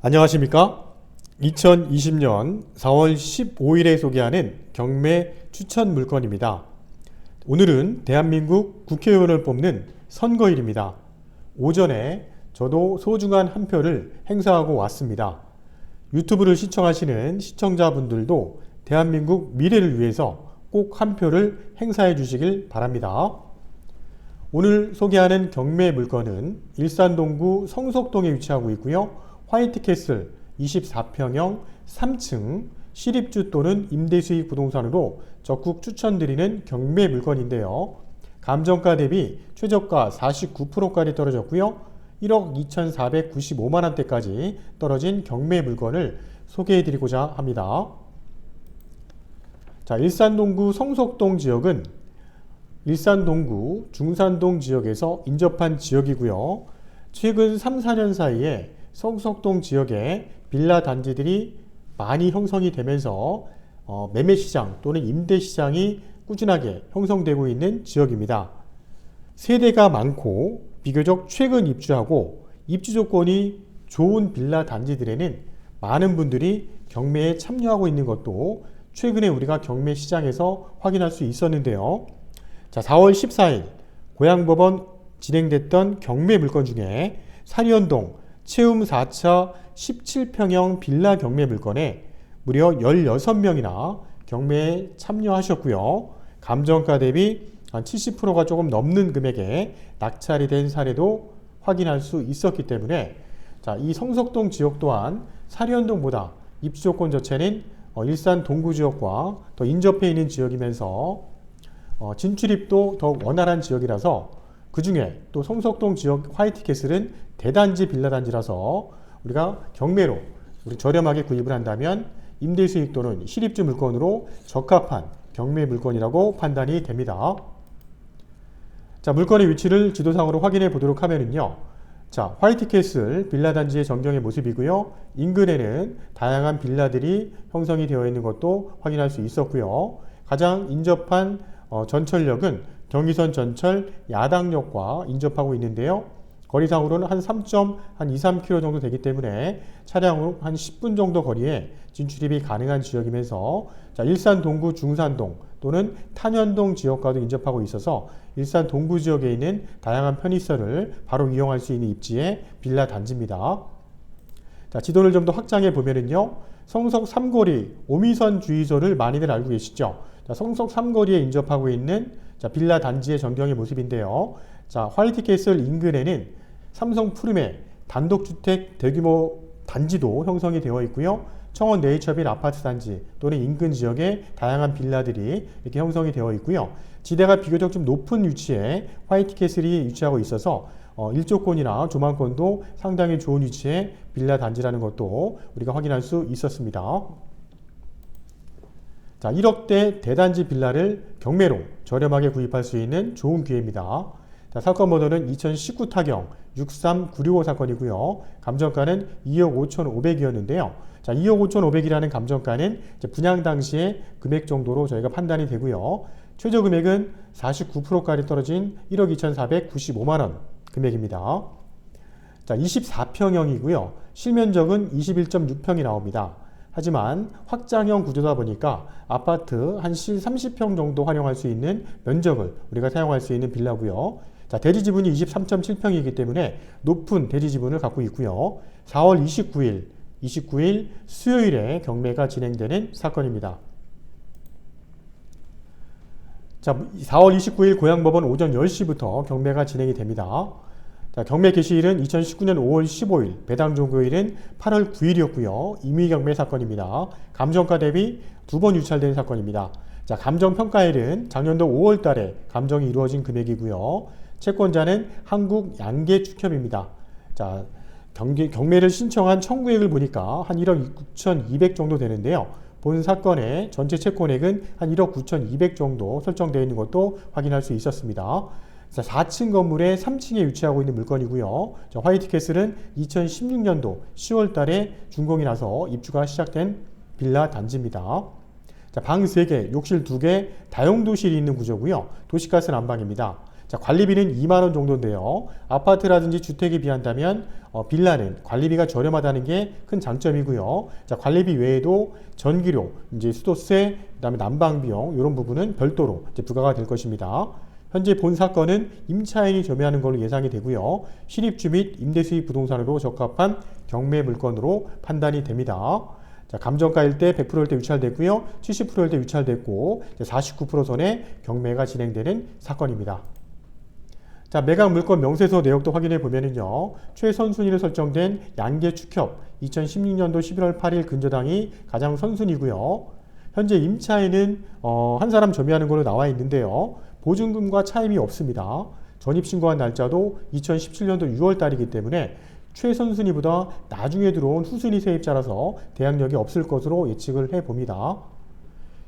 안녕하십니까? 2020년 4월 15일에 소개하는 경매 추천 물건입니다. 오늘은 대한민국 국회의원을 뽑는 선거일입니다. 오전에 저도 소중한 한 표를 행사하고 왔습니다. 유튜브를 시청하시는 시청자분들도 대한민국 미래를 위해서 꼭 한 표를 행사해 주시길 바랍니다. 오늘 소개하는 경매 물건은 일산 동구 성석동에 위치하고 있고요. 화이트캐슬 24평형 3층 실입주 또는 임대수익 부동산으로 적극 추천드리는 경매 물건인데요. 감정가 대비 최저가 49%까지 떨어졌고요. 1억 2,495만 원대까지 떨어진 경매 물건을 소개해 드리고자 합니다. 자, 일산 동구 성석동 지역은 일산 동구 중산동 지역에서 인접한 지역이고요. 최근 3, 4년 사이에 성석동 지역에 빌라 단지들이 많이 형성이 되면서 어, 매매 시장 또는 임대 시장이 꾸준하게 형성되고 있는 지역입니다. 세대가 많고 비교적 최근 입주하고 입주 조건이 좋은 빌라 단지들에는 많은 분들이 경매에 참여하고 있는 것도 최근에 우리가 경매 시장에서 확인할 수 있었는데요. 자, 4월 14일 고양법원 진행됐던 경매 물건 중에 사리연동 채움 4차 17평형 빌라 경매 물건에 무려 16명이나 경매에 참여하셨고요. 감정가 대비 한 70%가 조금 넘는 금액에 낙찰이 된 사례도 확인할 수 있었기 때문에 자, 이 성석동 지역 또한 사리연동보다 입주 조건 자체는 어, 일산 동구 지역과 더 인접해 있는 지역이면서 어, 진출입도 더욱 원활한 지역이라서 그 중에 또 성석동 지역 화이트캐슬은 대단지 빌라 단지라서 우리가 경매로 우리 저렴하게 구입을 한다면 임대 수익 또는 실입주 물건으로 적합한 경매 물건이라고 판단이 됩니다. 자, 물건의 위치를 지도상으로 확인해 보도록 하면은요. 자, 화이트캐슬 빌라 단지의 전경의 모습이고요. 인근에는 다양한 빌라들이 형성이 되어 있는 것도 확인할 수 있었고요. 가장 인접한 어, 전철역은 경의선 전철 야당역과 인접하고 있는데요. 거리상으로는 한 3. 한 2, 3km 정도 되기 때문에 차량으로 한 10분 정도 거리에 진출입이 가능한 지역이면서 자, 일산 동구 중산동 또는 탄현동 지역과도 인접하고 있어서 일산 동구 지역에 있는 다양한 편의시설을 바로 이용할 수 있는 입지의 빌라 단지입니다. 자, 지도를 좀 더 확장해 보면은요. 성석 삼거리 오미선 주의소를 많이들 알고 계시죠? 자, 성석 삼거리에 인접하고 있는 자, 빌라 단지의 전경의 모습인데요. 자, 화이트 캐슬 인근에는 삼성 푸름의 단독주택 대규모 단지도 형성이 되어 있고요. 청원 네이처빌 아파트 단지 또는 인근 지역에 다양한 빌라들이 이렇게 형성이 되어 있고요. 지대가 비교적 좀 높은 위치에 화이트 캐슬이 위치하고 있어서 어, 일조권이나 조망권도 상당히 좋은 위치에 빌라 단지라는 것도 우리가 확인할 수 있었습니다. 자, 1억대 대단지 빌라를 경매로 저렴하게 구입할 수 있는 좋은 기회입니다. 자, 사건 번호는 2019 타경 63965 사건이고요. 감정가는 2억 5,500이었는데요. 자, 2억 5,500이라는 감정가는 분양 당시의 금액 정도로 저희가 판단이 되고요. 최저 금액은 49%까지 떨어진 1억 2,495만 원 금액입니다. 자, 24평형이고요. 실면적은 21.6평이 나옵니다. 하지만 확장형 구조다 보니까 아파트 한실 30평 정도 활용할 수 있는 면적을 우리가 사용할 수 있는 빌라고요. 자, 대지 지분이 23.7평이기 때문에 높은 대지 지분을 갖고 있고요. 4월 29일, 29일 수요일에 경매가 진행되는 사건입니다. 자, 4월 29일 고양법원 오전 10시부터 경매가 진행이 됩니다. 자, 경매 개시일은 2019년 5월 15일, 배당 종료일은 8월 9일이었고요. 임의경매 사건입니다. 감정가 대비 두 번 유찰된 사건입니다. 자, 감정평가일은 작년도 5월 달에 감정이 이루어진 금액이고요. 채권자는 한국 양계축협입니다. 자, 경계, 경매를 신청한 청구액을 보니까 한 1억 9,200 정도 되는데요. 본 사건의 전체 채권액은 한 1억 9,200 정도 설정되어 있는 것도 확인할 수 있었습니다. 자, 4층 건물의 3층에 위치하고 있는 물건이고요. 자, 화이트캐슬은 2016년도 10월 달에 준공이 나서 입주가 시작된 빌라 단지입니다. 자, 방 3개, 욕실 2개, 다용도실이 있는 구조고요. 도시가스 난방입니다. 자, 관리비는 2만 원 정도인데요. 아파트라든지 주택에 비한다면 어, 빌라는 관리비가 저렴하다는 게 큰 장점이고요. 자, 관리비 외에도 전기료, 이제 수도세, 그다음에 난방 비용 이런 부분은 별도로 이제 부과가 될 것입니다. 현재 본 사건은 임차인이 점유하는 걸로 예상이 되고요. 실입주 및 임대수익 부동산으로 적합한 경매 물건으로 판단이 됩니다. 자, 감정가일 때 100%일 때 유찰됐고요. 70%일 때 유찰됐고 49% 선에 경매가 진행되는 사건입니다. 자, 매각 물건 명세서 내역도 확인해 보면은요. 최선순위로 설정된 양계 축협 2016년도 11월 8일 근저당이 가장 선순위고요. 현재 임차인은 어, 한 사람 점유하는 걸로 나와 있는데요. 보증금과 차임이 없습니다. 전입 신고한 날짜도 2017년도 6월 달이기 때문에 최선순위보다 나중에 들어온 후순위 세입자라서 대항력이 없을 것으로 예측을 해 봅니다.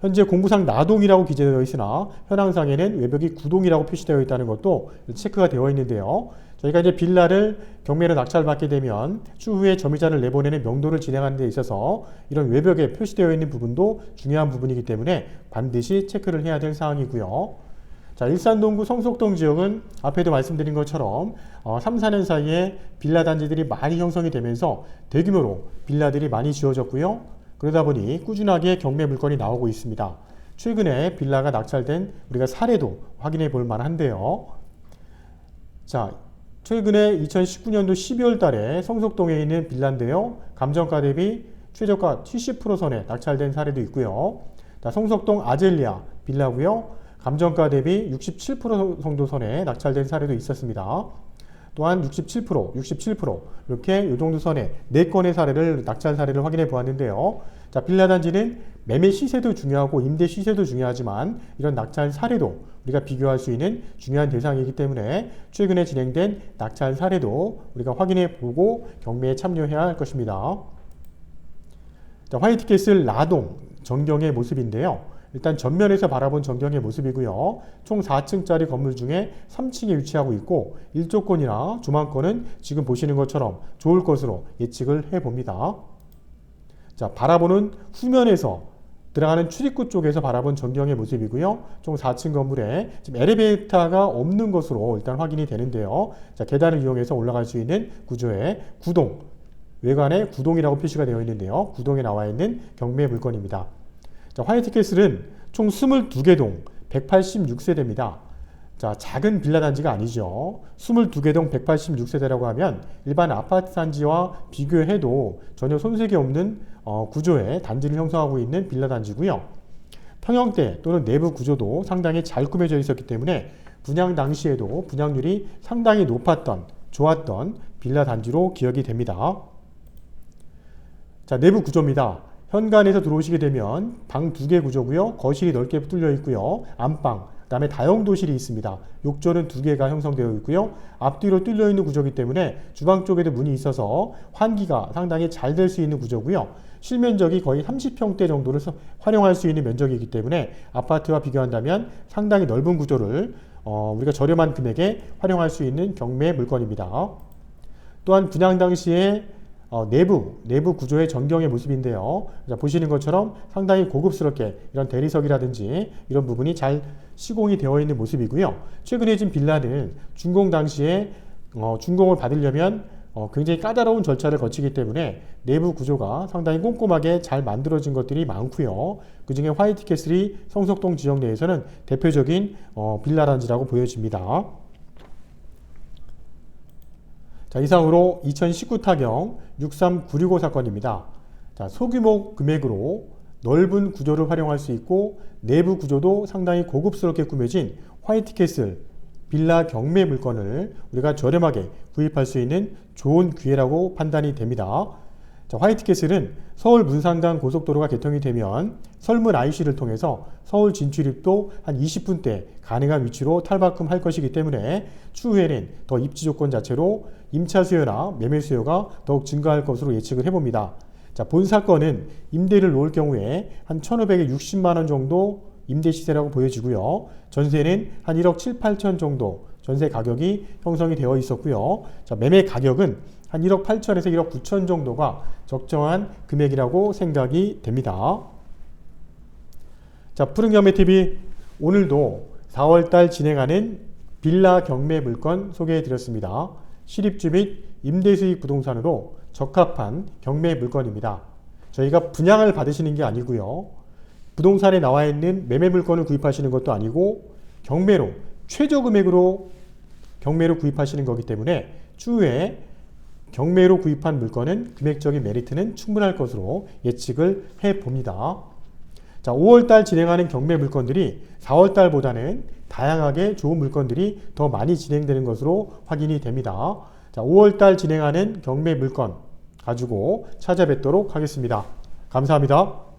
현재 공구상 나동이라고 기재되어 있으나 현황상에는 외벽이 구동이라고 표시되어 있다는 것도 체크가 되어 있는데요. 저희가 이제 빌라를 경매로 낙찰받게 되면 추후에 점유자를 내보내는 명도를 진행하는 데 있어서 이런 외벽에 표시되어 있는 부분도 중요한 부분이기 때문에 반드시 체크를 해야 될 사항이고요. 자, 일산동구 성속동 지역은 앞에도 말씀드린 것처럼 어, 3, 4년 사이에 빌라 단지들이 많이 형성이 되면서 대규모로 빌라들이 많이 지어졌고요. 그러다 보니 꾸준하게 경매 물건이 나오고 있습니다. 최근에 빌라가 낙찰된 우리가 사례도 확인해 볼 만한데요. 자, 최근에 2019년도 12월 달에 성속동에 있는 빌라인데요. 감정가 대비 최저가 70% 선에 낙찰된 사례도 있고요. 자, 성속동 아젤리아 빌라고요. 감정가 대비 67% 정도 선에 낙찰된 사례도 있었습니다. 또한 67%, 67% 이렇게 이 정도 선에 4건의 사례를 낙찰 사례를 확인해 보았는데요. 자, 빌라 단지는 매매 시세도 중요하고 임대 시세도 중요하지만 이런 낙찰 사례도 우리가 비교할 수 있는 중요한 대상이기 때문에 최근에 진행된 낙찰 사례도 우리가 확인해 보고 경매에 참여해야 할 것입니다. 자, 화이트캐슬 라동 전경의 모습인데요. 일단 전면에서 바라본 전경의 모습이고요. 총 4층짜리 건물 중에 3층에 위치하고 있고 일조권이나 주망권은 지금 보시는 것처럼 좋을 것으로 예측을 해봅니다. 자, 바라보는 후면에서 들어가는 출입구 쪽에서 바라본 전경의 모습이고요. 총 4층 건물에 지금 엘리베이터가 없는 것으로 일단 확인이 되는데요. 자, 계단을 이용해서 올라갈 수 있는 구조의 구동, 외관에 구동이라고 표시가 되어 있는데요. 구동에 나와 있는 경매 물건입니다. 자, 화이트캐슬은 총 22개 동 186세대입니다. 자, 작은 빌라 단지가 아니죠. 22개 동 186세대라고 하면 일반 아파트 단지와 비교해도 전혀 손색이 없는 어, 구조의 단지를 형성하고 있는 빌라 단지고요. 평형대 또는 내부 구조도 상당히 잘 꾸며져 있었기 때문에 분양 당시에도 분양률이 상당히 높았던 좋았던 빌라 단지로 기억이 됩니다. 자, 내부 구조입니다. 현관에서 들어오시게 되면 방 두 개 구조고요. 거실이 넓게 뚫려 있고요. 안방, 그다음에 다용도실이 있습니다. 욕조는 두 개가 형성되어 있고요. 앞뒤로 뚫려 있는 구조이기 때문에 주방 쪽에도 문이 있어서 환기가 상당히 잘 될 수 있는 구조고요. 실면적이 거의 30평대 정도를 활용할 수 있는 면적이기 때문에 아파트와 비교한다면 상당히 넓은 구조를 어, 우리가 저렴한 금액에 활용할 수 있는 경매 물건입니다. 또한 분양 당시에 어, 내부, 내부 구조의 전경의 모습인데요. 자, 보시는 것처럼 상당히 고급스럽게 이런 대리석이라든지 이런 부분이 잘 시공이 되어 있는 모습이고요. 최근에 진 빌라는 준공 당시에 어, 준공을 받으려면 어, 굉장히 까다로운 절차를 거치기 때문에 내부 구조가 상당히 꼼꼼하게 잘 만들어진 것들이 많고요. 그 중에 화이트캐슬이 성석동 지역 내에서는 대표적인 어, 빌라 단지라고 보여집니다. 자, 이상으로 2019 타경 63965 사건입니다. 자, 소규모 금액으로 넓은 구조를 활용할 수 있고 내부 구조도 상당히 고급스럽게 꾸며진 화이트캐슬 빌라 경매 물건을 우리가 저렴하게 구입할 수 있는 좋은 기회라고 판단이 됩니다. 자, 화이트캐슬은 서울 문산강 고속도로가 개통이 되면 설문 IC를 통해서 서울 진출입도 한 20분대 가능한 위치로 탈바꿈할 것이기 때문에 추후에는 더 입지 조건 자체로 임차 수요나 매매 수요가 더욱 증가할 것으로 예측을 해봅니다. 자, 본 사건은 임대를 놓을 경우에 한 1,560만 원 정도 임대 시세라고 보여지고요. 전세는 한 1억 7, 8천 정도 전세 가격이 형성이 되어 있었고요. 자, 매매 가격은 한 1억 8천에서 1억 9천 정도가 적정한 금액이라고 생각이 됩니다. 자, 푸른 경매TV 오늘도 4월달 진행하는 빌라 경매 물건 소개해 드렸습니다. 실입주 및 임대수익 부동산으로 적합한 경매 물건입니다. 저희가 분양을 받으시는 게 아니고요. 부동산에 나와 있는 매매 물건을 구입하시는 것도 아니고 경매로 최저 금액으로 경매로 구입하시는 거기 때문에 추후에 경매로 구입한 물건은 금액적인 메리트는 충분할 것으로 예측을 해 봅니다. 자, 5월달 진행하는 경매 물건들이 4월달보다는 다양하게 좋은 물건들이 더 많이 진행되는 것으로 확인이 됩니다. 자, 5월달 진행하는 경매 물건 가지고 찾아뵙도록 하겠습니다. 감사합니다.